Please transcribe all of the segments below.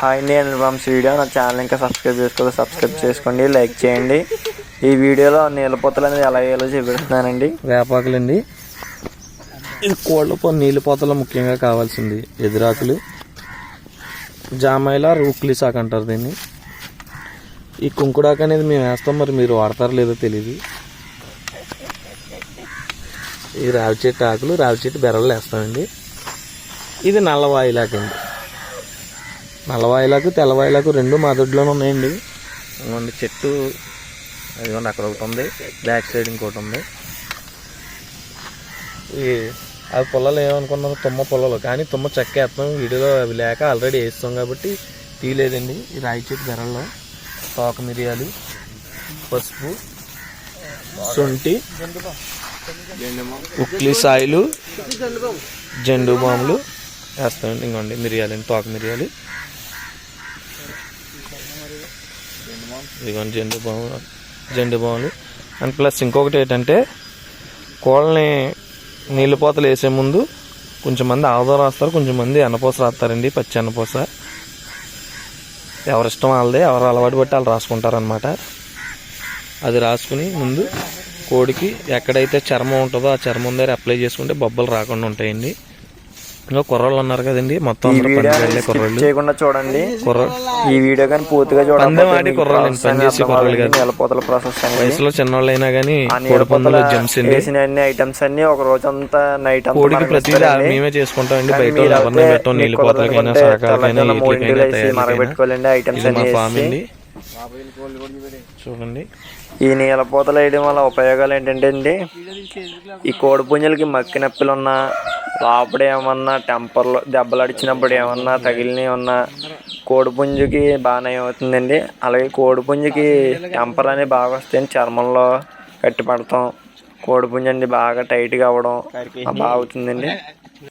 Hi నేను Vamsi video నా channel ఇంకా సబ్స్క్రైబ్ చేసుకోవాలి సబ్స్క్రైబ్ చేసుకోండి లైక్ చేయండి. ఈ వీడియోలో నీళ్ళపోతలు అనేది ఎలా వేయాలో చూపిస్తున్నానండి. వేపాకులండి. ఇది కోళ్ళ పో ముఖ్యంగా కావాల్సింది ఎదురాకులు. జామాయిల రూక్లీ సాక్ అంటారు దీన్ని. ఈ కుంకుడాకు అనేది మేము వేస్తాం మరి మీరు వాడతారో లేదో తెలియదు ఈ రావి చెట్టు ఆకులు రావి చెట్టు బెరలు వేస్తామండి. ఇది నల్లవాయిలాకండి. నల్లవాయిలాకు తెల్లవాయిలాకు రెండు మా దొడ్లోనే ఉన్నాయండి. ఇదిగోండి చెట్టు. అదిగోండి అక్కడ ఒకటి ఉంది. బ్యాక్ సైడ్ ఇంకోటి ఉంది. ఈ అవి పొలాలు ఏమనుకున్నారు తుమ్మ పొలాలు. కానీ తుమ్మ చెక్క వేస్తాం వీడియోలో అవి లేక ఆల్రెడీ వేస్తాం కాబట్టి తీయలేదండి. ఈ రాయి చెట్టు ధరల్లో తోక మిరియాలు పసుపు శొంఠి ఉక్లీ సాయిలు జెండు బాములు వేస్తామండి ఇంకోండి మిరియాలు తోక మిరియాలు. ఇదిగోండి జెండు బాములు జెండు బాములు అండ్ ప్లస్ ఇంకొకటి ఏంటంటే కోళ్ళని నీళ్ళు పోతలు వేసే ముందు కొంచెం మంది ఆవుదో రాస్తారు కొంచెం మంది ఎన్నపూస రాస్తారండి పచ్చి ఎన్నపూస ఎవరిష్టం వాళ్ళదే ఎవరు అలవాటు బట్టి వాళ్ళు రాసుకుంటారనమాట అది రాసుకుని ముందు కోడికి ఎక్కడైతే చర్మం ఉంటుందో ఆ చర్మం దగ్గర అప్లై చేసుకుంటే బొబ్బలు రాకుండా ఉంటాయండి. ఇంకా కుర్రోళ్ళు ఉన్నారు కదండి మొత్తం ఈ వీడియో కుర్రోళ్ళు. చేయకుండా చూడండి. ఈ వీడియో కానీ పూర్తిగా పందెం ఆడి కుర్రాళ్ళు చూడండి పని చేసే కుర్రాళ్ళు కాదు. నీళ్ళపోతల ప్రాసెస్ వయసులో చిన్నోళ్ళు అయినా కానీ కోడి పందులు జమ్స్ అండి. వేసిన అన్ని ఐటమ్స్ అన్ని ఒక రోజంతా నైట్ అంతా కోడికి ఇస్తారండి. మేమే చేసుకుంటాం కానీ బయట ఎవరిని పెట్టం నీళ్ళు మీకు పోతలకైనా కుదరకుంటే సరకాలకైనా తయారీకైనా మరగబెట్టుకోవాలండి ఐటమ్స్ అన్ని ఫామ్. అండి. చూడండి. ఈ నీళ్ళ పూతలు వేయడం వల్ల ఉపయోగాలు ఏంటంటే అండి ఈ కోడి పుంజలకి మక్కి నొప్పులు ఉన్నా లోపల ఏమన్నా టెంపర్లో దెబ్బలు అడిచినప్పుడు ఏమన్నా తగిలినవి ఉన్నా కోడి పుంజుకి బాగా నయం అవుతుందండి. అలాగే కోడి పుంజుకి టెంపర్ అనేది బాగా వస్తాయండి చర్మంలో కట్టి పడతాం. కోడి పుంజు అండి బాగా టైట్గా అవ్వడం బాగా అవుతుందండి.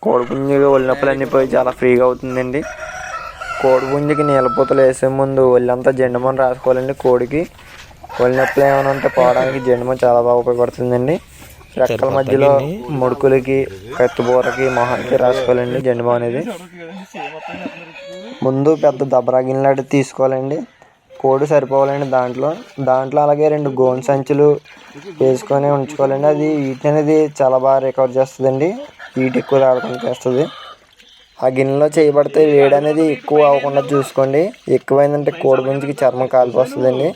కోడి ఒళ్ళు నొప్పులు అన్నీ పోయి చాలా ఫ్రీగా అవుతుందండి. కోడి పుంజుకి నీళ్ళపూతలు వేసే ముందు ఒళ్ళంతా జెండుమని రాసుకోవాలండి. కోడికి ఒళ్ళు నొప్పులు ఏమైనా ఉంటే పోవడానికి జెండుమ చాలా బాగా ఉపయోగపడుతుందండి. రెక్కల మధ్యలో ముడుకులకి కత్తిబూరకి మొహానికి రాసుకోవాలండి జెండుమ అనేది. ముందు పెద్ద దబరా గిన్నెలాంటి తీసుకోవాలండి. కోడి సరిపోవాలండి దాంట్లో. దాంట్లో అలాగే రెండు గోను సంచులు వేసుకొని ఉంచుకోవాలండి. అది వీటి అనేది చాలా బాగా రికవర్ చేస్తుందండి. వీటి ఎక్కువ రావడం చేస్తుంది. ఆ గిన్నెలో చేయబడితే వేడి అనేది ఎక్కువ అవ్వకుండా చూసుకోండి. ఎక్కువైందంటే కోడి పుంజుకి చర్మం కాల్పు వస్తుందండి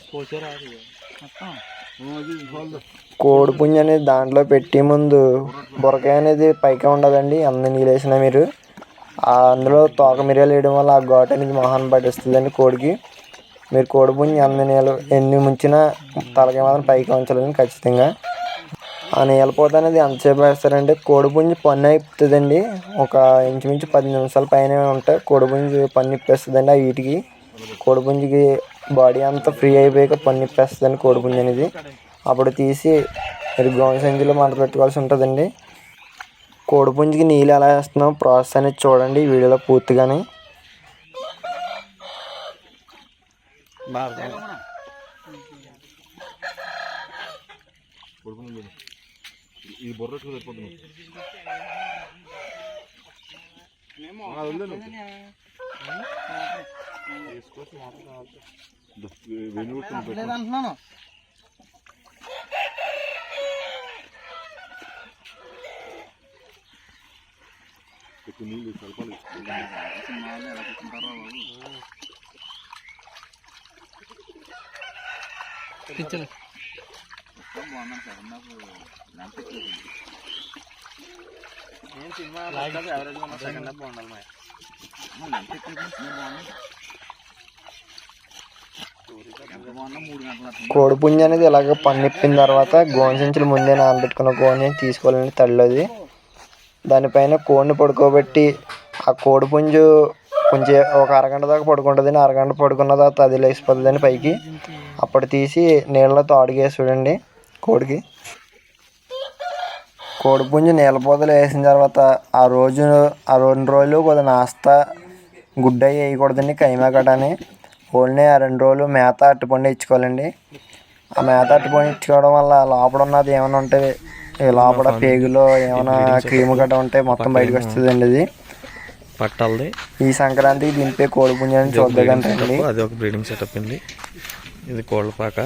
కోడి పుంజు అనేది దాంట్లో పెట్టే ముందు బురకాయ అనేది పైకి ఉండదండి. అంద నీళ్ళు మీరు. అందులో తోక మిరియాలు వేయడం వల్ల ఆ ఘాటు అనేది మొహాన్ని పట్టిస్తుందండి కోడికి. మీరు కోడి పుంజు అంద నీళ్ళు ఎన్ని ముంచినా తలకి మాత్రం పైకి ఉంచాలండి ఖచ్చితంగా. ఆ నీళ్ళపోత అనేది ఎంతసేపు వేస్తారంటే కోడిపుంజి పన్ను అయిపోతుందండి. ఒక ఇంచుమించు పది నిమిషాల పైన ఉంటే కోడిపుంజి పన్ను ఇప్పేస్తుందండి ఆ వీటికి. కోడిపుంజికి బాడీ అంతా ఫ్రీ అయిపోయాక పన్ను ఇప్పేస్తుందండి కోడిపుంజి అనేది. అప్పుడు తీసి మీరు గోను సంచిలో మంట పెట్టుకోవాల్సి ఉంటుందండి. కోడిపుంజికి నీళ్ళు ఎలా వేస్తున్నాం ప్రాసెస్ అనేది చూడండి వీడియోలో పూర్తిగానే. ఇది బొర్రట్టుకు సరిపోతుంది వెనుకుంటున్నాను ఎక్కువ నీళ్ళు కలపాలి. బాబు కోడి పుంజి అనేది ఇలాగ పన్నిప్పిన తర్వాత గోను సంచులు ముందే నానబెట్టుకున్న గోని తీసుకోవాలండి తల్లిది దానిపైన కోడిని పడుకోబెట్టి ఆ కోడి పుంజు కొంచెం ఒక అరగంట దాకా పడుకుంటుందని అరగంట పడుకున్న తర్వాత అది లేచిపోతుందని పైకి అప్పుడు తీసి నీళ్ళలో తాడుగేసి చూడండి. కోడికి. కోడి పుంజు నీళ్ళ పోతలు వేసిన తర్వాత ఆ రోజు ఆ రెండు రోజులు కొద్దిగా నాస్తా గుడ్డ వేయకూడదండి కైమా గటాని ఓన్లీ ఆ రెండు రోజులు మేత అట్టుపండు ఇచ్చుకోవాలండి. ఆ మేత అట్టుపండు ఇచ్చుకోవడం వల్ల లోపల ఉన్నది ఏమైనా ఉంటే ఈ లోపల పేగులో ఏమైనా క్రీమ్ గట్ట ఉంటే మొత్తం బయటకు వస్తుందండి ఇది పట్టాలది ఈ సంక్రాంతికి దింపే కోడి పుంజాన్ని ఒక చూద్దాం సెటప్ అది ఒక బ్రీడింగ్ సెటప్ అండి. ఇది కోళ్ళపాక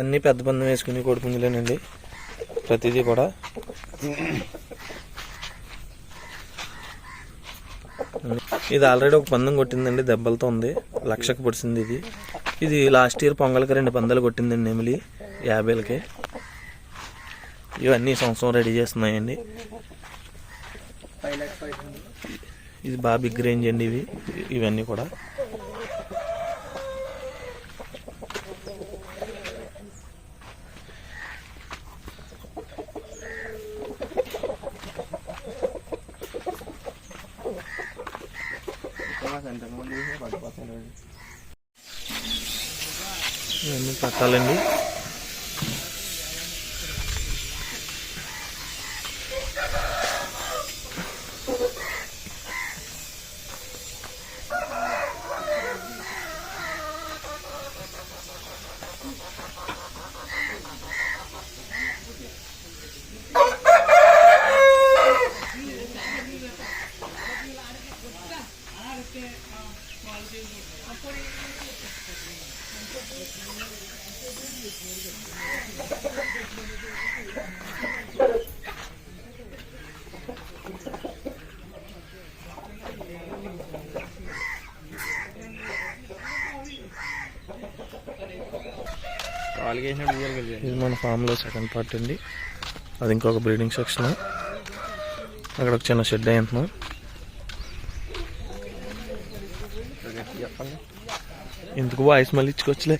అన్నీ పెద్ద పందెం వేసుకుని కోడిపుంజులేనండి ప్రతిదీ కూడా. ఇది ఆల్రెడీ ఒక పందెం కొట్టిందండి దెబ్బలతో ఉంది. లక్షకు పొడిచింది ఇది. ఇది లాస్ట్ ఇయర్ పొంగల్కి రెండు పందాలు కొట్టిందండి నెమిలి యాభైలకి. ఇవన్నీ సంవత్సరం రెడీ చేస్తున్నాయండి. ఇది బాగా బిగ్ రేంజ్ అండి ఇవి. ఇవన్నీ కూడా. పట్టాలండి. ఇది మన ఫామ్లో సెకండ్ పార్ట్ అండి. అది ఇంకొక బ్రీడింగ్ సెక్షన్ అక్కడ ఒక చిన్న షెడ్ అయ్యింటున్నాం ఎందుకు వాయిస్ మళ్ళీ ఇచ్చుకోవచ్చులే